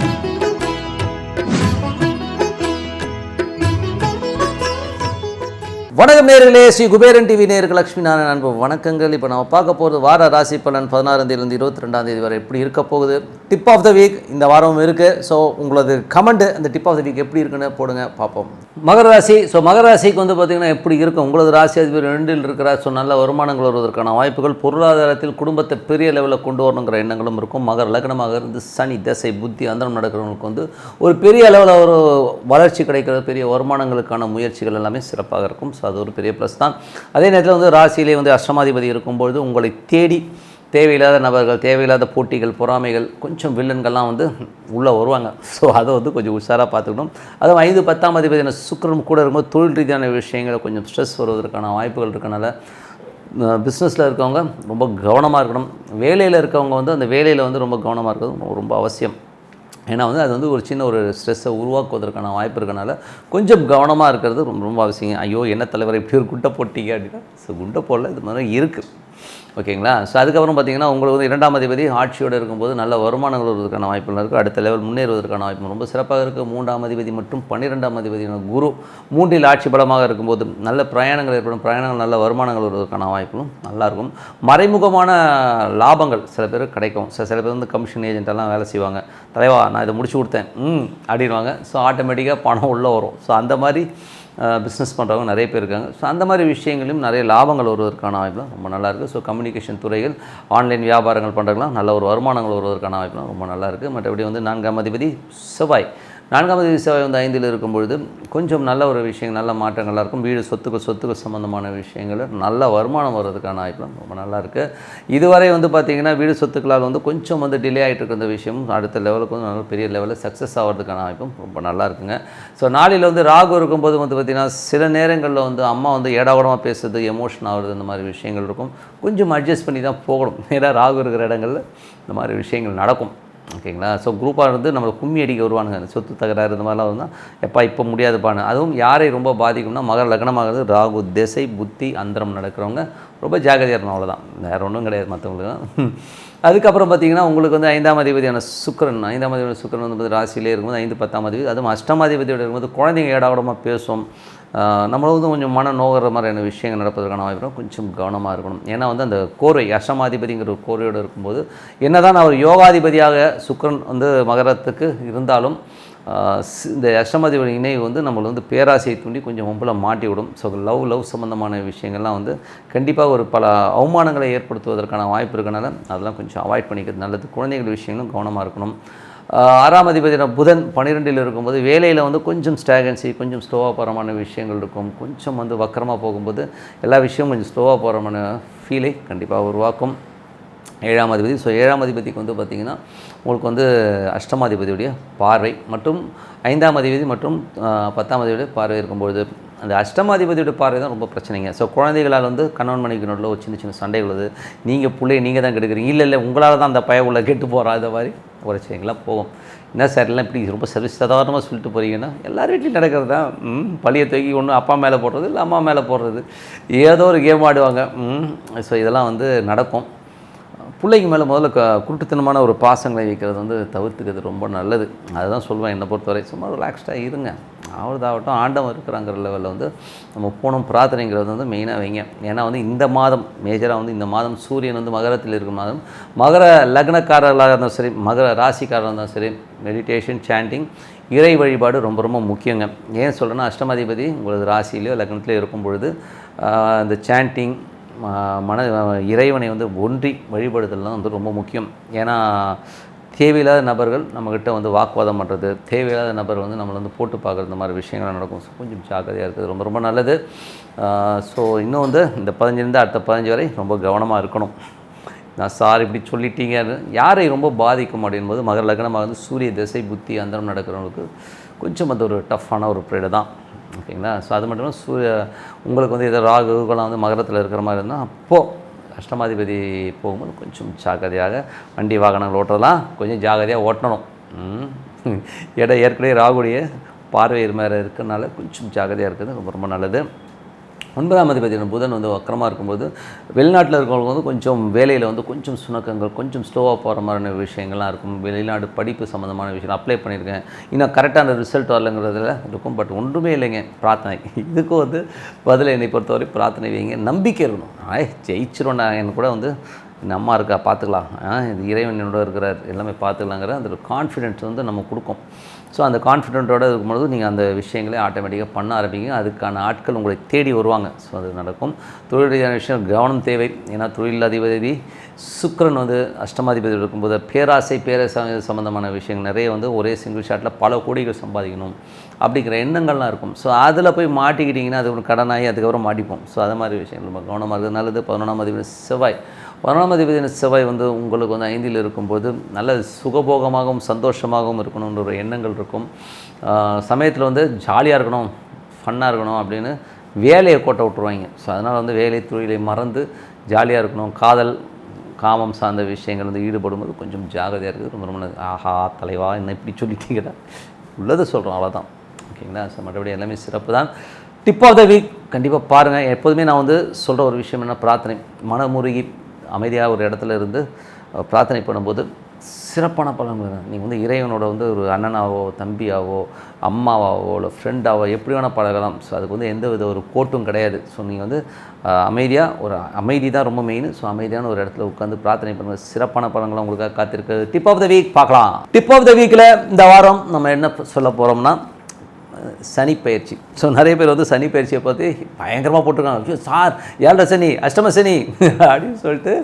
Thank you. வணக்கம் நேர்களே Sri Kuberan TV நேருக்கு லட்சுமி நாராயண அன்பு வணக்கங்கள். இப்போ நம்ம பார்க்க போகிறது வார ராசி பலன் பதினாறாம் தேதியிலிருந்து இருபத்தி ரெண்டாம் தேதி வரை எப்படி இருக்க போகுது? டிப் ஆஃப் த வீக் இந்த வாரம் இருக்குது ஸோ உங்களது கமெண்ட் அந்த டிப் ஆஃப் த வீக் எப்படி இருக்குன்னு போடுங்க பார்ப்போம். மகர ராசி ஸோ மகர ராசிக்கு வந்து பார்த்திங்கன்னா எப்படி இருக்கும்? உங்களது ராசி அதிபர் ரெண்டில் இருக்கிறார். ஸோ நல்ல வருமானங்கள் வருவதற்கான வாய்ப்புகள் பொருளாதாரத்தில் குடும்பத்தை பெரிய லெவலில் கொண்டு வரணுங்கிற எண்ணங்களும் இருக்கும். மகர லக்னமாக இருந்து சனி தசை புத்தி அந்தரம் நடக்கிறவங்களுக்கு வந்து ஒரு பெரிய அளவில் ஒரு வளர்ச்சி கிடைக்கிற பெரிய வருமானங்களுக்கான முயற்சிகள் எல்லாமே சிறப்பாக இருக்கும். ஸோ அது ஒரு பெரிய ப்ளஸ் தான். அதே நேரத்தில் வந்து ராசியிலே வந்து அஷ்டமாதிபதி இருக்கும்பொழுது உங்களை தேடி தேவையில்லாத நபர்கள் தேவையில்லாத போட்டிகள் பொறாமைகள் கொஞ்சம் வில்லன்கள்லாம் வந்து உள்ளே வருவாங்க. ஸோ அதை வந்து கொஞ்சம் உஷாராக பார்த்துக்கணும். அதுவும் ஐந்து பத்தாம் அதிபதியான சுக்கரம் கூட இருக்கும்போது தொழில் ரீதியான விஷயங்களை கொஞ்சம் ஸ்ட்ரெஸ் வருவதற்கான வாய்ப்புகள் இருக்கனால பிஸ்னஸில் இருக்கவங்க ரொம்ப கவனமாக இருக்கணும். வேலையில் இருக்கவங்க வந்து அந்த வேலையில் வந்து ரொம்ப கவனமாக இருக்கிறது ரொம்ப அவசியம். ஏன்னா வந்து அது வந்து ஒரு சின்ன ஒரு ஸ்ட்ரெஸ்ஸை உருவாக்குவதற்கான வாய்ப்பு இருக்கனால கொஞ்சம் கவனமாக இருக்கிறது ரொம்ப ரொம்ப அவசியம். ஐயோ என்ன தலைவர் இப்படி ஒரு குண்டை போட்டீங்க அப்படின்னா? ஸோ குண்டை போடல இது மாதிரி இருக்குது ஓகேங்களா? ஸோ அதுக்கப்புறம் பார்த்தீங்கன்னா உங்களுக்கு வந்து இரண்டாம் அதிபதி ஆட்சியோடு இருக்கும்போது நல்ல வருமானங்கள் வருவதற்கான வாய்ப்புகள் இருக்குது அடுத்த லெவல் முன்னேறுவதற்கான வாய்ப்பு ரொம்ப சிறப்பாக இருக்குது மூன்றாம் அதிபதி மற்றும் பன்னிரெண்டாம் அதிபதியான குரு மூன்றில் ஆட்சி பலமாக இருக்கும்போது நல்ல பிரயாணங்கள் ஏற்படும். பிரயாணங்கள் நல்ல வருமானங்கள் வருவதற்கான வாய்ப்புகளும் நல்லாயிருக்கும் மறைமுகமான லாபங்கள் சில பேர் கிடைக்கும். சில சில பேர் வந்து கமிஷன் ஏஜென்ட்டெல்லாம் வேலை செய்வாங்க. தலைவா நான் இதை முடிச்சு கொடுத்தேன். ம் அப்படின்வாங்க ஸோ ஆட்டோமேட்டிக்காக பணம் உள்ளே வரும். ஸோ அந்த மாதிரி பிஸ்னஸ் பண்ணுறவங்க நிறைய பேர் இருக்காங்க. ஸோ அந்த மாதிரி விஷயங்களையும் நிறைய லாபங்கள் வருவதற்கான வாய்ப்புலாம் ரொம்ப நல்லாயிருக்கு ஸோ கம்யூனிகேஷன் துறைகள் ஆன்லைன் வியாபாரங்கள் பண்ணுறதுலாம் நல்ல ஒரு வருமானங்கள் வருவதற்கான வாய்ப்புலாம் ரொம்ப நல்லாயிருக்கு மற்றபடி வந்து நான்காம் அதிபதி செவ்வாய். நான்காம் அதிபதி செவ்வாய் வந்து ஐந்தில் இருக்கும் பொழுது கொஞ்சம் நல்ல ஒரு விஷயங்கள் நல்ல மாற்றங்களாக இருக்கும். வீடு சொத்துக்கள் சொத்துக்கள் சம்மந்தமான விஷயங்கள் நல்ல வருமானம் வர்றதுக்கான வாய்ப்புலாம் ரொம்ப நல்லா இருக்குது இதுவரை வந்து பார்த்திங்கன்னா வீடு சொத்துக்களால் வந்து கொஞ்சம் வந்து டிலே ஆகிட்டு இருக்கிற விஷயம் அடுத்த லெவலுக்கு வந்து நல்ல பெரிய லெவலில் சக்ஸஸ் ஆகிறதுக்கான வாய்ப்பும் ரொம்ப நல்லா இருக்குங்க. ஸோ நாளில் வந்து ராகு இருக்கும்போது வந்து பார்த்திங்கன்னா சில நேரங்களில் வந்து அம்மா வந்து ஏடாகூடமாக பேசுறது எமோஷன் ஆகுறது இந்த மாதிரி விஷயங்கள் இருக்கும். கொஞ்சம் அட்ஜஸ்ட் பண்ணி தான் போகணும். நேராக ராகு இருக்கிற இடங்களில் இந்த மாதிரி விஷயங்கள் நடக்கும். ஓகேங்களா? ஸோ குரூப்பாக இருந்து நம்மளை கும்மி அடிக்க வருவானுங்க. அந்த சொத்து தகராறு இந்த மாதிரிலாம் வந்தால் எப்பா இப்போ முடியாதுப்பானு அதுவும் யாரை ரொம்ப பாதிக்கும்னா மகர லக்னமாகிறது ராகு திசை புத்தி அந்தரம் நடக்கிறவங்க ரொம்ப ஜாகிரதையாக இருக்கணும் அவ்வளோதான் வேறு ஒன்றும் கிடையாது மற்றவங்களுக்கு அதுக்கப்புறம் பார்த்தீங்கன்னா உங்களுக்கு வந்து ஐந்தாம் அதிபதியான சுக்கரன் ஐந்தாம் அதிபதியான சுக்கரன் வந்து ராசியிலே இருக்கும்போது ஐந்து பத்தாம் அதிபதி அதுவும் அஷ்டமாதிபதியோட இருக்கும்போது குழந்தைங்க ஏடாவிடமாக பேசும். நம்மள வந்து கொஞ்சம் மன நோகிற மாதிரியான விஷயங்கள் நடப்பதற்கான வாய்ப்பு கொஞ்சம் கவனமாக இருக்கணும். ஏன்னா வந்து அந்த கோரை அஷ்டமாதிபதிங்கிற ஒரு கோரையோடு இருக்கும்போது என்னதான் அவர் யோகாதிபதியாக சுக்கரன் வந்து மகரத்துக்கு இருந்தாலும் இந்த அஷ்டமாதிபதி இணைவு வந்து நம்மளை வந்து பேராசையை தூண்டி கொஞ்சம் ஒம்பளை மாட்டி விடும் ஸோ லவ் லவ் சம்மந்தமான விஷயங்கள்லாம் வந்து கண்டிப்பாக ஒரு பல அவமானங்களை ஏற்படுத்துவதற்கான வாய்ப்பு இருக்கனால அதெல்லாம் கொஞ்சம் அவாய்ட் பண்ணிக்கிறது நல்லது. குழந்தைகள் விஷயங்களும் கவனமாக இருக்கணும். ஆறாம் அதிபதியான புதன் பன்னிரெண்டில் இருக்கும்போது வேலையில் வந்து கொஞ்சம் ஸ்டாகன்சி கொஞ்சம் ஸ்லோவாக போகிறமான விஷயங்கள் இருக்கும். கொஞ்சம் வந்து வக்கரமாக போகும்போது எல்லா விஷயமும் கொஞ்சம் ஸ்லோவாக போகிறமான ஃபீலை கண்டிப்பாக உருவாக்கும். ஏழாம் அதிபதி. ஸோ ஏழாம் அதிபதிக்கு வந்து பார்த்திங்கன்னா உங்களுக்கு வந்து அஷ்டமாதிபதியுடைய பார்வை மற்றும் ஐந்தாம் அதிபதி மற்றும் பத்தாம் அதிபதியுடைய பார்வை இருக்கும்பொழுது அந்த அஷ்டமாதிபதியோட பார்வை தான் ரொம்ப பிரச்சனைங்க. ஸோ குழந்தைகளால் வந்து கணவன் மனைவி நடுவில் ஒரு சின்ன சின்ன சண்டை உள்ளது. நீங்கள் பிள்ளைய நீங்கள் தான் கெடுக்கிறீங்க. இல்லை இல்லை உங்களால் தான் அந்த பய உள்ள கெட்டு போகிறா இந்த மாதிரி பிரச்சனைகள்லாம் போவோம் என்ன சார் எல்லாம் இப்படி ரொம்ப சர்வீஸ் சாதாரணமாக சொல்லிட்டு போகிறீங்கன்னா எல்லார் வீட்லையும் நடக்கிறது? தான் பழைய தூக்கி ஒன்று அப்பா மேலே போடுறது இல்லை அம்மா மேலே போடுறது. ஏதோ ஒரு கேம் ஆடுவாங்க. ஸோ இதெல்லாம் வந்து நடக்கும். பிள்ளைங்க மேலே முதல்ல க குருட்டுத்தனமான ஒரு பாசங்களை வைக்கிறது வந்து தவிர்த்துக்கிறது ரொம்ப நல்லது. அதுதான் சொல்லுவேன் என்னை பொறுத்தவரை. சும்மா ரிலாக்ஸ்டாக இருங்க. அவர்தாகட்டும் ஆண்டவன் இருக்கிறாங்கிற லெவலில் வந்து நம்ம போனோம் பிரார்த்தனைங்கிறது வந்து மெயினாக வைங்க. ஏன்னா வந்து இந்த மாதம் மேஜராக வந்து இந்த மாதம் சூரியன் வந்து மகரத்தில் இருக்கும் மாதம். மகர லக்னக்காரர்களாக இருந்தாலும் சரி மகர ராசிக்காரராக இருந்தாலும் சரி மெடிடேஷன் சாண்டிங் இறை வழிபாடு ரொம்ப ரொம்ப முக்கியங்க. ஏன் சொல்கிறேன்னா அஷ்டமாதிபதி உங்களது ராசியிலையோ லக்னத்திலையோ இருக்கும் பொழுது இந்த சாண்டிங் மன இறைவனை வந்து ஒன்றி வழிபடுதல்லாம் வந்து ரொம்ப முக்கியம். ஏன்னா தேவையில்லாத நபர்கள் நம்மக்கிட்ட வந்து வாக்குவாதம் பண்ணுறது தேவையில்லாத நபர் வந்து நம்மளை வந்து போட்டு பார்க்குறது இந்த மாதிரி விஷயங்கள் நடக்கும். ஸோ கொஞ்சம் ஜாக்கிரதையாக இருக்குது ரொம்ப ரொம்ப நல்லது. ஸோ இன்னும் வந்து இந்த பதினஞ்சுலேருந்து அடுத்த பதினஞ்சு வரை ரொம்ப கவனமாக இருக்கணும். நான் சார் இப்படி சொல்லிட்டீங்க. யாரை ரொம்ப பாதிக்கும் அப்படின்போது மகர லக்னமாக வந்து சூரிய திசை புத்தி அந்தரம் நடக்கிறவங்களுக்கு கொஞ்சம் அது ஒரு டஃப்பான ஒரு பீரியடு தான். ஓகேங்களா? ஸோ அது மட்டும் இல்லாமல் சூரிய உங்களுக்கு வந்து எதோ ராகுகளாம் வந்து மகரத்தில் இருக்கிற மாதிரி இருந்தால் அப்போது அஷ்டமாதிபதி போகும்போது கொஞ்சம் ஜாக்கிரதையாக வண்டி வாகனங்கள் ஓட்டுறதெல்லாம் கொஞ்சம் ஜாக்கிரதையாக ஓட்டணும். இடம் ஏற்கனவே ராகுடைய பார்வை மாதிரி இருக்கிறனால கொஞ்சம் ஜாக்கிரதையாக இருக்கிறது ரொம்ப ரொம்ப நல்லது. ஒன்பதாம் அதிபதி புதன் வந்து வக்கரமாக இருக்கும்போது வெளிநாட்டில் இருக்கிறவங்க வந்து கொஞ்சம் வேலையில் வந்து கொஞ்சம் சுணக்கங்கள் கொஞ்சம் ஸ்லோவாக போகிற மாதிரியான விஷயங்கள்லாம் இருக்கும். வெளிநாடு படிப்பு சம்மந்தமான விஷயம் அப்ளை பண்ணியிருக்கேன். இன்னும் கரெக்டான ரிசல்ட் வரலங்கிறதுல இருக்கும். பட் ஒன்றுமே இல்லைங்க. பிரார்த்தனை. இதுக்கும் வந்து பதில் என்னை பொறுத்தவரை பிரார்த்தனை வைங்க. நம்பிக்கை இருக்கணும். ஆய் ஜெயிச்சிரும் நான். எனக்கு கூட வந்து இந்த அம்மா இருக்கா பார்த்துக்கலாம். இது இறைவன் என்னோட இருக்கிறார் எல்லாமே பார்த்துக்கலாங்கிற அந்த கான்ஃபிடென்ஸ் வந்து நம்ம கொடுக்கும். ஸோ அந்த கான்ஃபிடென்ட்டோடு இருக்கும்பொழுது நீங்கள் அந்த விஷயங்களே ஆட்டோமேட்டிக்காக பண்ண ஆரம்பிங்க. அதுக்கான ஆட்கள் உங்களை தேடி வருவாங்க. ஸோ அது நடக்கும். தொழில் ரீதியான விஷயம் கவனம் தேவை. ஏன்னா தொழில் அதிபதி சுக்கிரன் வந்து அஷ்டமாதிபதி இருக்கும்போது பேராசை பேராசை சம்மந்தமான விஷயங்கள் நிறைய வந்து ஒரே சிங்கிள் ஷாட்டில் பல கோடிகள் சம்பாதிக்கணும் அப்படிங்கிற எண்ணங்கள்லாம் இருக்கும். ஸோ அதில் போய் மாட்டிக்கிட்டிங்கன்னா அது ஒரு கடனாகி அதுக்கப்புறம் மாட்டிப்போம். ஸோ அது மாதிரி விஷயங்கள். நம்ம கவனமாக இருக்கிறது நல்லது. பதினொன்றாம் அதிபதி செவ்வாய். பதினொன்றாம் அதிபதி செவ்வாய் வந்து உங்களுக்கு வந்து ஐந்தில் இருக்கும்போது நல்ல சுகபோகமாகவும் சந்தோஷமாகவும் இருக்கணுன்ற ஒரு எண்ணங்கள் இருக்கும். சமயத்தில் வந்து ஜாலியாக இருக்கணும் ஃபன்னாக இருக்கணும் அப்படின்னு வேலையை கோட்டை விட்ருவாங்க ஸோ அதனால் வந்து வேலை தொழிலை மறந்து ஜாலியாக இருக்கணும். காதல் காமம் சார்ந்த விஷயங்கள் வந்து ஈடுபடும்போது கொஞ்சம் ஜாகிரதையாக இருக்குது ரொம்ப ரொம்ப ஆஹா தலைவா என்ன இப்படி சொல்லிட்டீங்கடா? உள்ளதை சொல்கிறோம் அவ்வளோதான் ஓகேங்களா? ஸோ மற்றபடி எல்லாமே சிறப்பு தான். டிப் ஆஃப் த வீக் கண்டிப்பாக பாருங்கள் எப்போதுமே நான் வந்து சொல்கிற ஒரு விஷயம் என்ன பிரார்த்தனை. மனமுருகி அமைதியாக ஒரு இடத்துல இருந்து பிரார்த்தனை பண்ணும்போது சிறப்பான பலன்கள் நீங்கள் வந்து இறைவனோட வந்து ஒரு அண்ணனாவோ தம்பியாவோ அம்மாவாவோ இல்லை ஃப்ரெண்டாவோ எப்படி வேணால் பழகலாம். ஸோ அதுக்கு வந்து எந்த வித ஒரு கோட்டும் கிடையாது. ஸோ நீங்கள் வந்து அமைதியாக ஒரு அமைதி தான் ரொம்ப மெயின் ஸோ அமைதியான ஒரு இடத்துல உட்காந்து பிரார்த்தனை பண்ணுங்கள் சிறப்பான பலன்கள் உங்களுக்காக காத்திருக்கு டிப் ஆஃப் த வீக் பார்க்கலாம். டிப் ஆஃப் த வீக்கில் இந்த வாரம் நம்ம என்ன சொல்ல போகிறோம்னா சனி பயிற்சி ஸோ நிறைய பேர் வந்து சனி பயிற்சியை பார்த்து பயங்கரமாக போட்டிருக்காங்க சார் ஏழரை சனி அஷ்டம சனி அப்படின்னு சொல்லிட்டு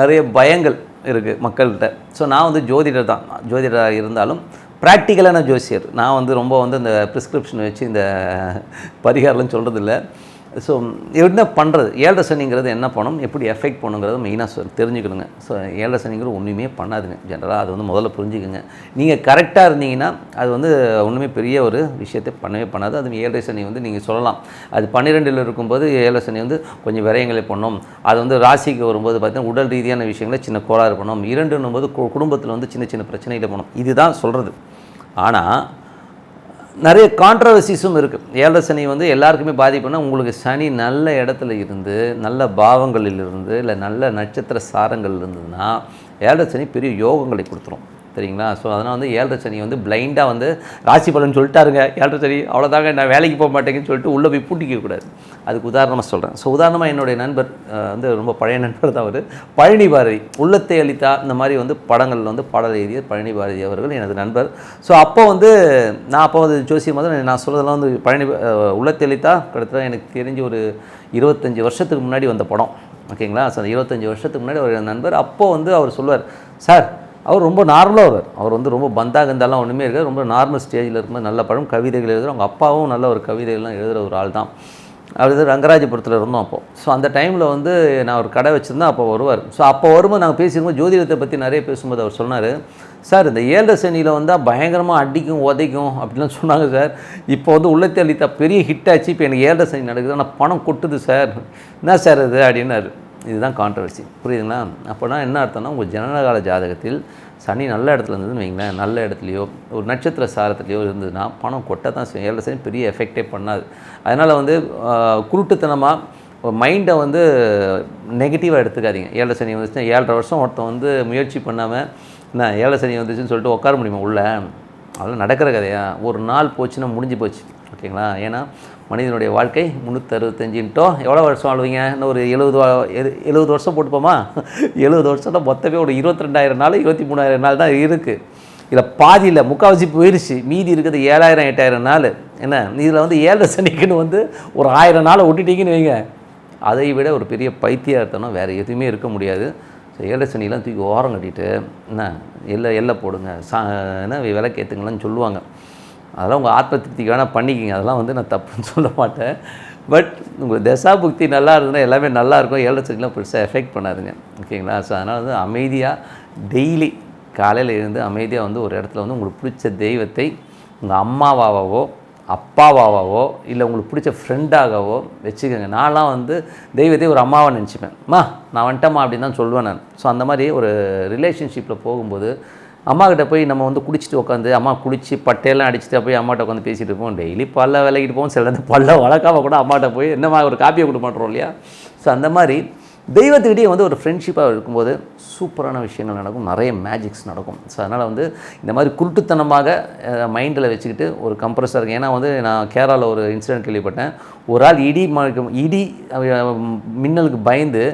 நிறைய பயங்கள் இருக்குது மக்கள்கிட்ட. ஸோ நான் வந்து ஜோதிடர் தான். ஜோதிடராக இருந்தாலும் ப்ராக்டிக்கலான ஜோசியர். நான் வந்து ரொம்ப வந்து இந்த ப்ரிஸ்கிரிப்ஷன் வச்சு இந்த பரிகாரம்லாம் சொல்கிறதில்ல ஸோ என்ன பண்ணுறது ஏழரை சனிங்கிறது என்ன பண்ணும் எப்படி எஃபெக்ட் பண்ணுங்கிறது மெயினாக சொல் தெரிஞ்சுக்கணுங்க. ஸோ ஏழரை சனிங்கிறது ஒன்றுமே பண்ணாதுங்க. ஜென்ரலாக அது வந்து முதல்ல புரிஞ்சுக்கோங்க. நீங்கள் கரெக்டாக இருந்தீங்கன்னா அது வந்து ஒன்றுமே பெரிய ஒரு விஷயத்தை பண்ணவே பண்ணாது. அது ஏழரை சனி வந்து நீங்கள் சொல்லலாம். அது பன்னிரெண்டில் இருக்கும்போது ஏழரை சனி வந்து கொஞ்சம் விரயங்களை பண்ணும். அது வந்து ராசிக்கு வரும்போது பார்த்தீங்கன்னா உடல் ரீதியான விஷயங்களை சின்ன கோளாறு பண்ணும். இரண்டுன்னும் போது கு- குடும்பத்தில் வந்து சின்ன சின்ன பிரச்சனைகளை பண்ணும். இதுதான் சொல்கிறது ஆனால் நிறைய கான்ட்ரவர்சிஸும் இருக்குது ஏழரை சனி வந்து எல்லாருக்குமே பாதிப்புனா உங்களுக்கு சனி நல்ல இடத்துல இருந்து நல்ல பாவங்களில் இருந்து இல்லை நல்ல நட்சத்திர சாரங்கள் இருந்ததுன்னா ஏழரை சனி பெரிய யோகங்களை கொடுத்துரும். சரிங்களா ஸோ அதனால் வந்து ஏழரை சனி வந்து பிளைண்டாக வந்து ராசி பலன் சொல்லிட்டாருங்க. ஏழரை சனி அவ்வளோதாங்க நான் வேலைக்கு போக மாட்டேங்கன்னு சொல்லிட்டு உள்ளே போய் பூட்டிக்கக்கூடாது அதுக்கு உதாரணமாக சொல்கிறேன் ஸோ உதாரணமாக என்னுடைய நண்பர் வந்து ரொம்ப பழைய நண்பர் தான் அவர். பழனி பாரதி உள்ளத்தை அளித்தா இந்த மாதிரி வந்து படங்கள் வந்து பாடல் எழுதிய பழனி பாரதி அவர்கள் எனது நண்பர். ஸோ அப்போ வந்து நான் அப்போ வந்து ஜோசியம் வந்து நான் சொல்கிறதெல்லாம் வந்து பழனி உள்ளத்தை அளித்தா கிட்டத்தட்ட எனக்கு தெரிஞ்சு ஒரு இருபத்தஞ்சி வருஷத்துக்கு முன்னாடி வந்த படம். ஓகேங்களா? ஸோ அந்த இருபத்தஞ்சி வருஷத்துக்கு முன்னாடி ஒரு நண்பர். அப்போ வந்து அவர் சொல்லுவார் சார் அவர் ரொம்ப நார்மலாக வருவார் அவர் வந்து ரொம்ப பந்தா கந்தாலாம் ஒன்றுமே இருக்காது. ரொம்ப நார்மல் ஸ்டேஜில் இருக்கும்போது நல்ல படம் கவிதைகள் எழுதுகிற அவங்க அப்பாவும் நல்ல ஒரு கவிதைகள்லாம் எழுதுகிற ஒரு ஆள் தான். அவர் வந்து ரங்கராஜபுரத்தில் இருந்தோம் அப்போது ஸோ அந்த டைமில் வந்து நான் ஒரு கடை வச்சுருந்தேன் அப்போ வருவார். ஸோ அப்போ வரும்போது நாங்கள் பேசியிருக்கோம் ஜோதிடத்தை பற்றி நிறைய பேசும்போது அவர் சொன்னார் சார் இந்த ஏழரை சனியில் வந்தால் பயங்கரமாக அடிக்கும் உதைக்கும் அப்படிலாம் சொன்னாங்க சார். இப்போ வந்து உள்ளத்தை அளித்தா பெரிய ஹிட் ஆச்சு. இப்போ எனக்கு ஏழரை சனி நடக்குது. ஆனால் பணம் கொட்டுது சார். என்ன சார் இது? அப்படின்னாரு. இதுதான் கான்ட்ரவர்சி புரியுதுங்களா? அப்போனா என்ன அர்த்தம்னா உங்கள் ஜனனகால ஜாதகத்தில் சனி நல்ல இடத்துல இருந்ததுன்னு வைங்களேன் நல்ல இடத்துலையோ ஒரு நட்சத்திர சாரத்துலையோ இருந்ததுன்னா பணம் கொட்ட தான் செய்யும். ஏழரை சனி பெரிய எஃபெக்டே பண்ணாது. அதனால் வந்து குருட்டுத்தனமாக மைண்டை வந்து நெகட்டிவாக எடுத்துக்காதீங்க. ஏழை சனி வந்துச்சுன்னா ஏழரை வருஷம் ஒருத்தன் வந்து முயற்சி பண்ணாமல் என்ன ஏழை சனி வந்துச்சுன்னு சொல்லிட்டு உட்கார முடியுமா உள்ள? அதெல்லாம் நடக்கிற கதையா? ஒரு நாள் போச்சுன்னா முடிஞ்சு போச்சு. ஓகேங்களா? ஏன்னா மனிதனுடைய வாழ்க்கை முந்நூற்றி அறுபத்தஞ்சுன்ட்டோ எவ்வளோ வருஷம் வாழ்வீங்க? இன்னும் ஒரு எழுபது எழுபது வருஷம் போட்டுப்போமா? எழுபது வருஷம்னா மொத்தமே ஒரு இருபத்தி ரெண்டாயிரம் நாள் இருபத்தி மூணாயிரம் நாள் தான் இருக்குது இதில் பாதியில் முக்கால்வாசி போயிடுச்சு மீதி இருக்கிறது ஏழாயிரம் எட்டாயிரம் நாள். என்ன? இதில் வந்து ஏழரை சனிக்குன்னு வந்து ஒரு ஆயிரம் நாளை விட்டுட்டீங்கன்னு வைங்க. அதை விட ஒரு பெரிய பைத்தியார்த்தனம் வேறு எதுவுமே இருக்க முடியாது. ஸோ ஏழரை சனிலாம் தூக்கி ஓரம் கட்டிட்டு என்ன எல்லை எல்லை போடுங்க. சா என்ன விலைக்கு ஏற்றுங்களான்னு சொல்லுவாங்க. அதெல்லாம் உங்கள் ஆத்ம திருப்திக்கு வேணால் பண்ணிக்கிங்க. அதெல்லாம் வந்து நான் தப்புன்னு சொல்ல மாட்டேன். பட் உங்கள் தசா புக்தி நல்லா இருந்ததுன்னா எல்லாமே நல்லா இருக்கும். ஏழரை பெருசாக எஃபெக்ட் பண்ணாதுங்க. ஓகேங்களா? ஸோ அதனால் வந்து அமைதியாக டெய்லி காலையில் இருந்து அமைதியாக வந்து ஒரு இடத்துல வந்து உங்களுக்கு பிடிச்ச தெய்வத்தை உங்கள் அம்மாவாவோ அப்பாவாவோ இல்லை உங்களுக்கு பிடிச்ச ஃப்ரெண்டாகவோ வச்சுக்கோங்க. நான்லாம் வந்து தெய்வத்தை ஒரு அம்மாவை நினச்சிப்பேன். அம்மா நான் வந்துட்டேம்மா அப்படின்னு தான் சொல்லுவேன் நான். ஸோ அந்த மாதிரி ஒரு ரிலேஷன்ஷிப்பில் போகும்போது அம்மாக்கிட்ட போய் நம்ம வந்து குடிச்சிட்டு உட்காந்து அம்மா குளிச்சு பட்டையெல்லாம் அடிச்சுட்டு போய் அம்மாட்ட உட்காந்து பேசிட்டு இருப்போம். டெய்லி பல்ல விளக்கிட்டு போவோம். சில பல்ல வளர்க்காம கூட அம்மாட்ட போய் என்னம்மா ஒரு காப்பியை கொடுக்க மாட்டோம் இல்லையா? ஸோ அந்த மாதிரி தெய்வத்துக்கிட்டே வந்து ஒரு ஃப்ரெண்ட்ஷிப்பாக இருக்கும்போது சூப்பரான விஷயங்கள் நடக்கும். நிறைய மேஜிக்ஸ் நடக்கும். ஸோ அதனால் வந்து இந்த மாதிரி குருட்டுத்தனமாக மைண்டில் வச்சுக்கிட்டு ஒரு கம்ப்ரஸர் ஏன்னா வந்து நான் கேரளாவில் ஒரு இன்சிடென்ட் கேள்விப்பட்டேன். ஒரு ஆள் இடி இடி மின்னலுக்கு பயந்து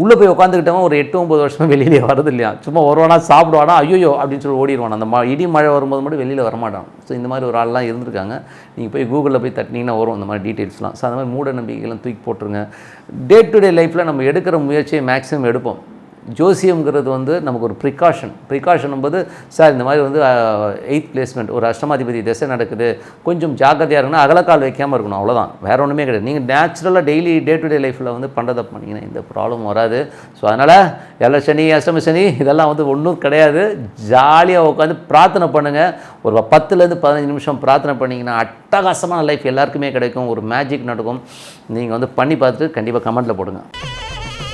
உள்ளே போய் உட்காந்துக்கிட்டவன் ஒரு எட்டு ஒம்பது வருஷமா வெளியிலே வரது இல்லையா சும்மா வருவானா சாப்பிடுவானா ஐயோ அப்படின்னு சொல்லி ஓடிடுவான். அந்த ம இடி மழை வரும்போது மட்டும் வெளியில் வரமாட்டான். ஸோ இந்த மாதிரி ஒரு ஆள்லாம் இருந்திருக்காங்க. நீங்கள் போய் கூகுளில் போய் தட்டினீங்கன்னா வரும் இந்த மாதிரி டீட்டெயில்ஸ்லாம் ஸோ அந்த மாதிரி மூட நம்பிக்கைலாம் தூக்கி போட்டுருங்க. டே டு டே லைஃப்பில் நம்ம எடுக்கிற முயற்சியை மேக்ஸிமம் எடுப்போம். ஜோசியம்ங்கிறது வந்து நமக்கு ஒரு ப்ரிகாஷன் ப்ரிகாஷன் என்பது சார் இந்த மாதிரி வந்து எயித் பிளேஸ்மெண்ட் ஒரு அஷ்டமாதிபதி திசை நடக்குது. கொஞ்சம் ஜாக்கிரதையாக இருக்கணும் அகலக்கால் வைக்காமல் இருக்கணும். அவ்வளோதான் வேறு ஒன்றுமே கிடையாது. நீங்கள் நேச்சுரலாக டெய்லி டே டு டே லைஃப்பில் வந்து பண்ணுறதை பண்ணிங்கன்னா இந்த ப்ராப்ளம் வராது. ஸோ அதனால் எல்லா சனி அஷ்டம சனி இதெல்லாம் வந்து ஒன்றும் கிடையாது. ஜாலியாக உட்காந்து பிரார்த்தனை பண்ணுங்கள் ஒரு பத்துலேருந்து பதினஞ்சு நிமிஷம் பிரார்த்தனை பண்ணிங்கன்னா அட்டகாசமான லைஃப் எல்லாருக்குமே கிடைக்கும். ஒரு மேஜிக் நடக்கும். நீங்கள் வந்து பண்ணி பார்த்துட்டு கண்டிப்பாக கமெண்ட்டில் போடுங்க.